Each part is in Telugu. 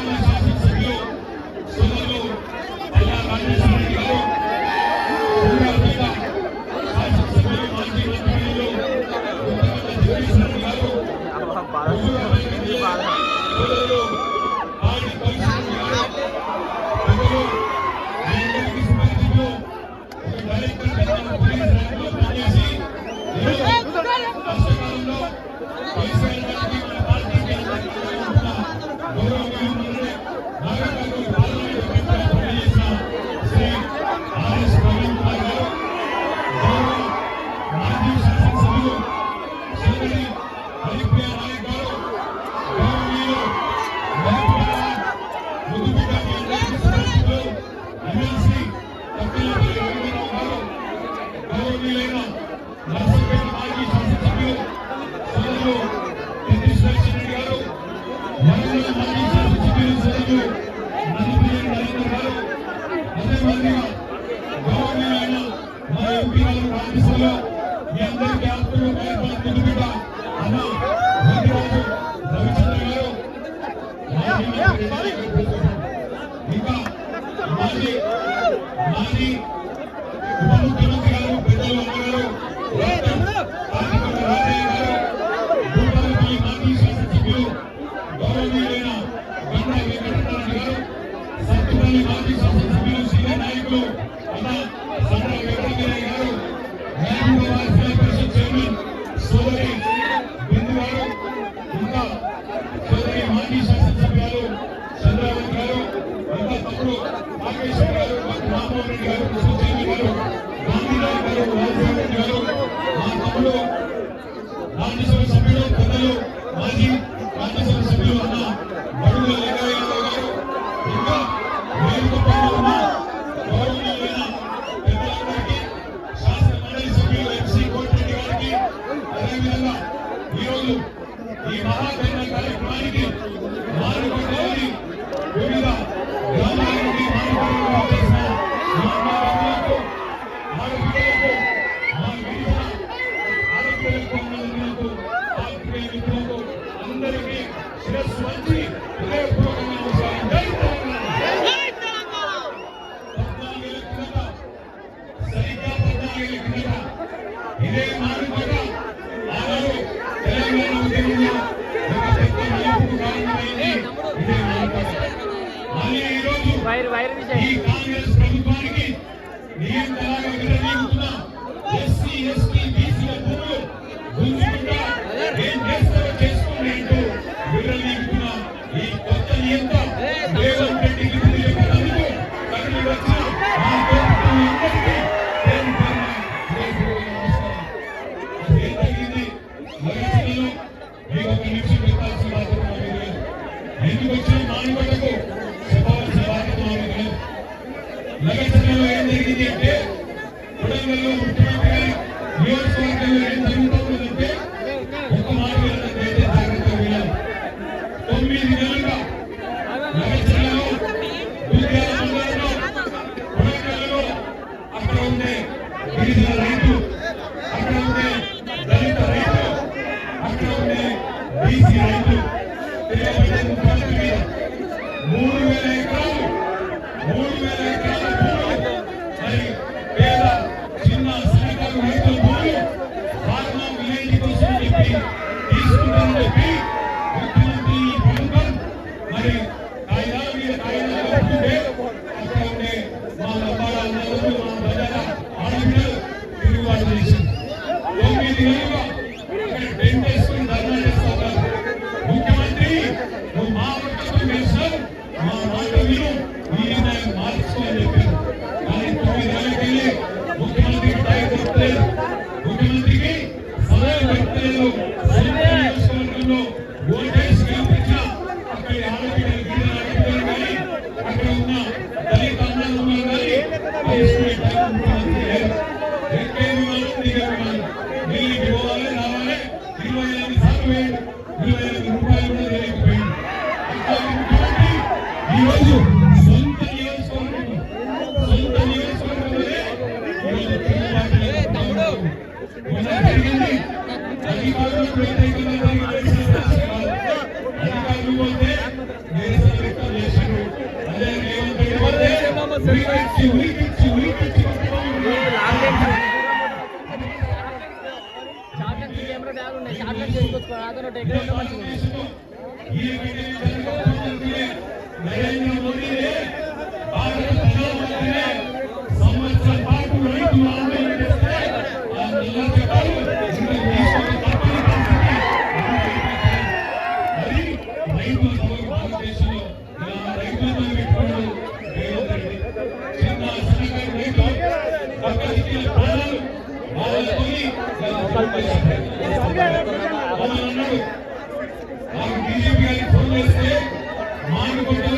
రాజేశ్వరి సోదరులు అయ్యా గౌరవనీయులు మా ఎంపీ గారు కాంగ్రెస్ మీ అందరికీ ఎమ్మెల్యే మాజీ శాసనసభ్యులు సీనియర్ నాయకులు మాజీ రాజ్యసభ సభ్యులు అన్న సరిగ్గా పద్నాలుగు ఈ కాంగ్రెస్ ప్రభుత్వానికి నియంత్రణ Yeah. నరేంద్ర మోదీ భారత ప్రధానమంత్రి బీజేపీ గారికి ఫోన్ చేస్తే మానుకుంటున్నారు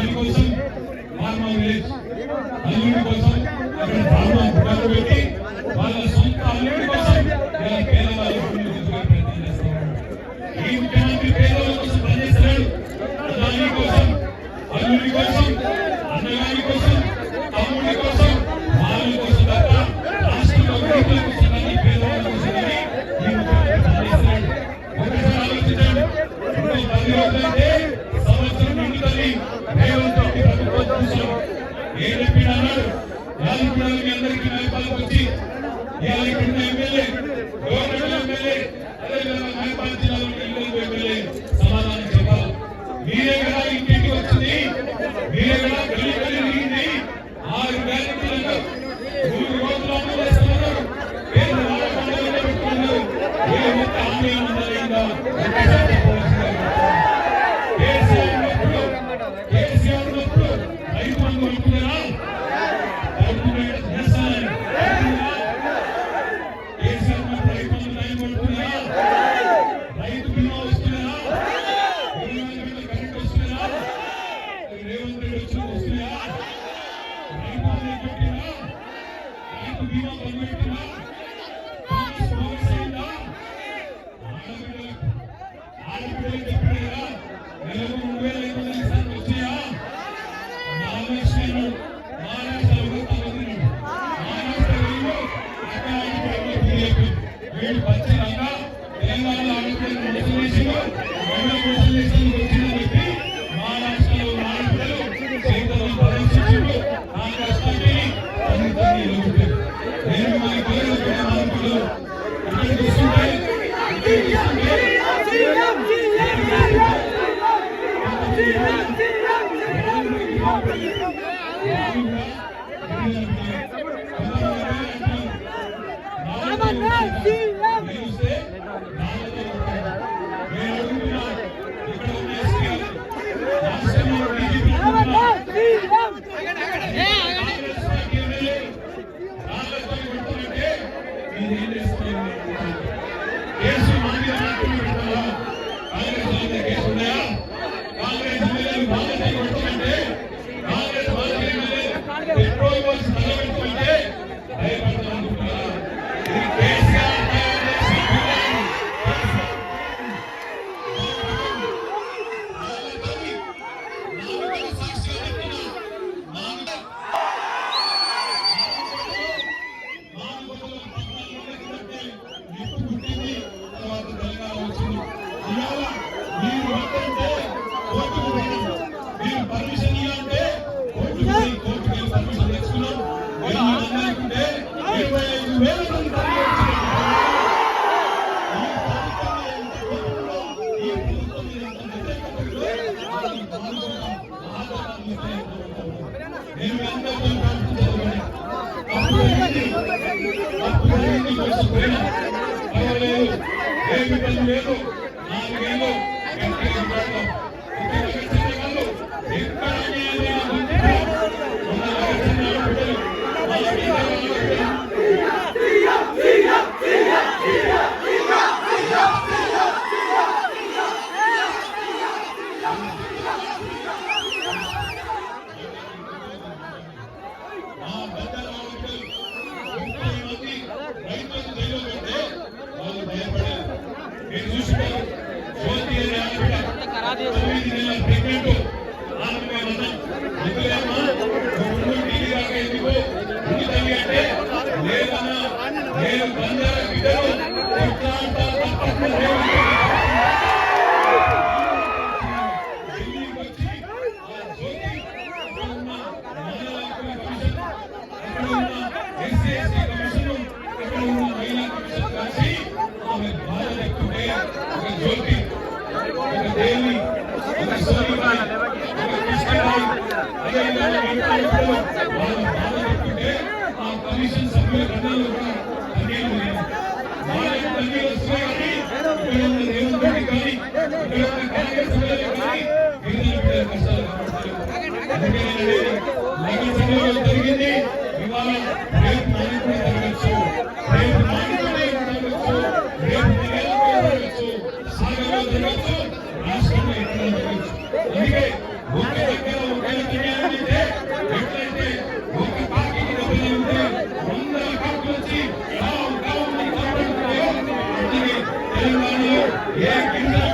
తల్లి కోసం కోసం అక్కడ పెట్టి వాళ్ళ ఆఫీసులో ఏం చెప్పిన అన్నాడు రాజకీయాలు మీ అందరికీ నాయకులకు వచ్చి ఎమ్మెల్యే petróleo నేను బందర బిడ్డను టీవీ జరిగింది बेईमानी है यह किंडा